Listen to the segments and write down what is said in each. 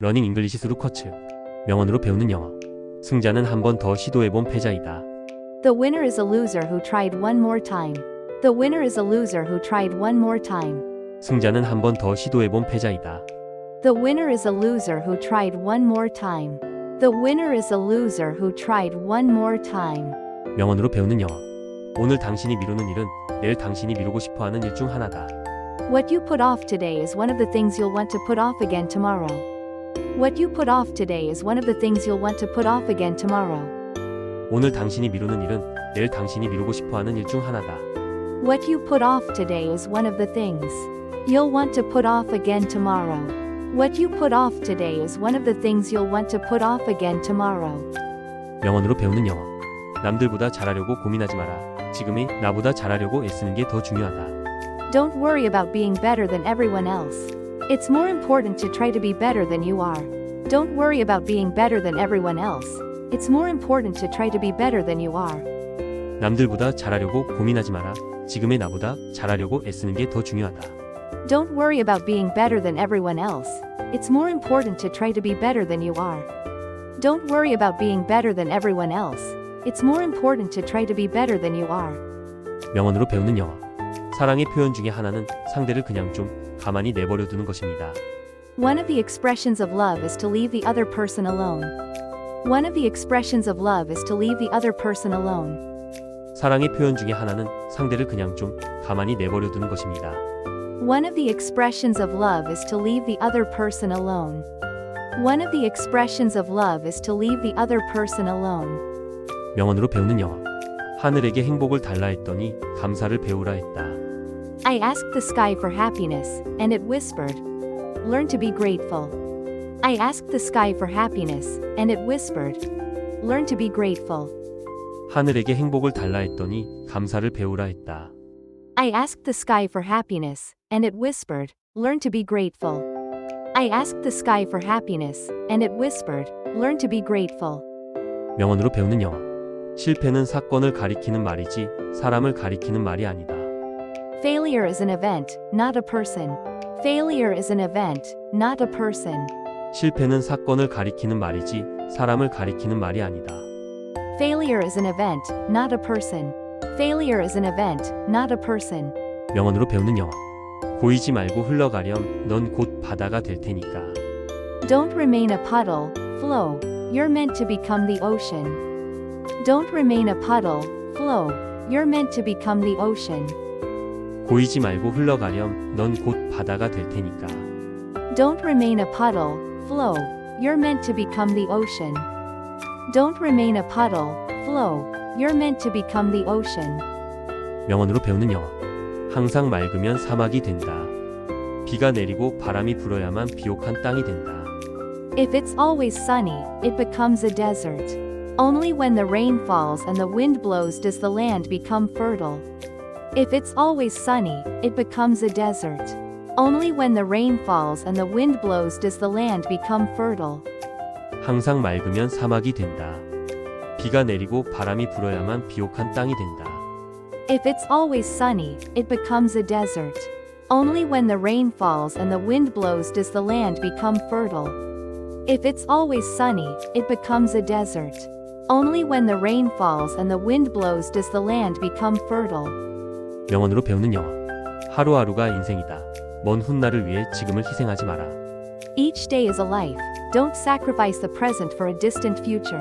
러닝 잉글리시 스루 쿼츠. 명언으로 배우는 영어. 승자는 한 번 더 시도해본 패자이다. The winner is a loser who tried one more time. The winner is a loser who tried one more time. 승자는 한 번 더 시도해본 패자이다. The winner is a loser who tried one more time. The winner is a loser who tried one more time. 명언으로 배우는 영어. 오늘 당신이 미루는 일은 내일 당신이 미루고 싶어 하는 일 중 하나다. What you put off today is one of the things you'll want to put off again tomorrow. What you put off today is one of the things you'll want to put off again tomorrow. 오늘 당신이 미루는 일은 내일 당신이 미루고 싶어 하는 일 중 하나다. What you put off today is one of the things you'll want to put off again tomorrow. What you put off today is one of the things you'll want to put off again tomorrow. 명언으로 배우는 영어. 남들보다 잘하려고 고민하지 마라. 지금이 나보다 잘하려고 애쓰는 게 더 중요하다. Don't worry about being better than everyone else. It's more important to try to be better than you are. Don't worry about being better than everyone else. It's more important to try to be better than you are. 남들보다 잘하려고 고민하지 마라. 지금의 나보다 잘하려고 애쓰는 게 더 중요하다. Don't worry about being better than everyone else. It's more important to try to be better than you are. Don't worry about being better than everyone else. It's more important to try to be better than you are. 명언으로 배우는 영어. 사랑의 표현 중에 하나는 상대를 그냥 좀 가만히 내버려 두는 것입니다. One of the expressions of love is to leave the other person alone. One of the expressions of love is to leave the other person alone. 사랑의 표현 중에 하나는 상대를 그냥 좀 가만히 내버려 두는 것입니다. One of the expressions of love is to leave the other person alone. One of the expressions of love is to leave the other person alone. 명언으로 배우는 영어. 하늘에게 행복을 달라 했더니 감사를 배우라 했다. I asked the sky for happiness, and it whispered, Learn to be grateful. I asked the sky for happiness, and it whispered, Learn to be grateful. 하늘에게 행복을 달라 했더니 감사를 배우라 했다. I asked the sky for happiness, and it whispered, Learn to be grateful. I asked the sky for happiness, and it whispered, Learn to be grateful. 명언으로 배우는 영어. 실패는 사건을 가리키는 말이지 사람을 가리키는 말이 아니다. Failure is an event, not a person. Failure is an event, not a person. 실패는 사건을 가리키는 말이지 사람을 가리키는 말이 아니다. Failure is an event, not a person. Failure is an event, not a person. 명언으로 배우는 영어. 고이지 말고 흘러가렴. 넌 곧 바다가 될 테니까. Don't remain a puddle, flow. You're meant to become the ocean. Don't remain a puddle, flow. You're meant to become the ocean. 고이지 말고 흘러가렴. 넌 곧 바다가 될 테니까. Don't remain a puddle, flow. You're meant to become the ocean. Don't remain a puddle, flow. You're meant to become the ocean. 명언으로 배우는 영어. 항상 맑으면 사막이 된다. 비가 내리고 바람이 불어야만 비옥한 땅이 된다. If it's always sunny, it becomes a desert. Only when the rain falls and the wind blows does the land become fertile. If it's always sunny, it becomes a desert. Only when the rain falls and the wind blows does the land become fertile. 항상 맑으면 사막이 된다. 비가 내리고 바람이 불어야만 비옥한 땅이 된다. If it's always sunny, it becomes a desert. Only when the rain falls and the wind blows does the land become fertile. If it's always sunny, it becomes a desert. Only when the rain falls and the wind blows does the land become fertile. 명언으로 배우는 영어. 하루하루가 인생이다. 먼 훗날을 위해 지금을 희생하지 마라. Each day is a life, don't sacrifice the present for a distant future.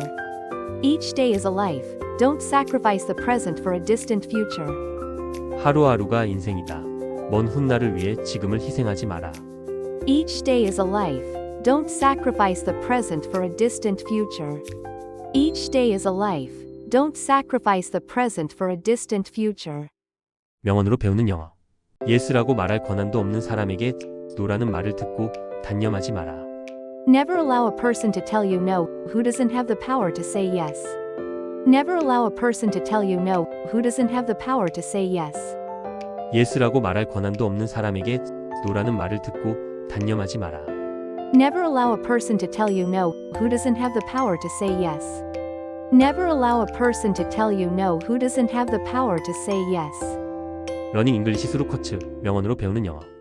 Each day is a life, don't sacrifice the present for a distant future. 하루하루가 인생이다. 먼 훗날을 위해 지금을 희생하지 마라. Each day is a life, don't sacrifice the present for a distant future. Each day is a life, don't sacrifice the present for a distant future. 명언으로 배우는 영어. 예스라고 말할 권한도 없는 사람에게 노라는 말을 듣고 단념하지 마라. Never allow a person to tell you no who doesn't have the power to say yes. Never allow a person to tell you no who doesn't have the power to say yes. 예스라고 말할 권한도 없는 사람에게 노라는 말을 듣고 단념하지 마라. Never allow a person to tell you no who doesn't have the power to say yes. Never allow a person to tell you no who doesn't have the power to say yes. 러닝 잉글리시 스루 코츠 명언으로 배우는 영어.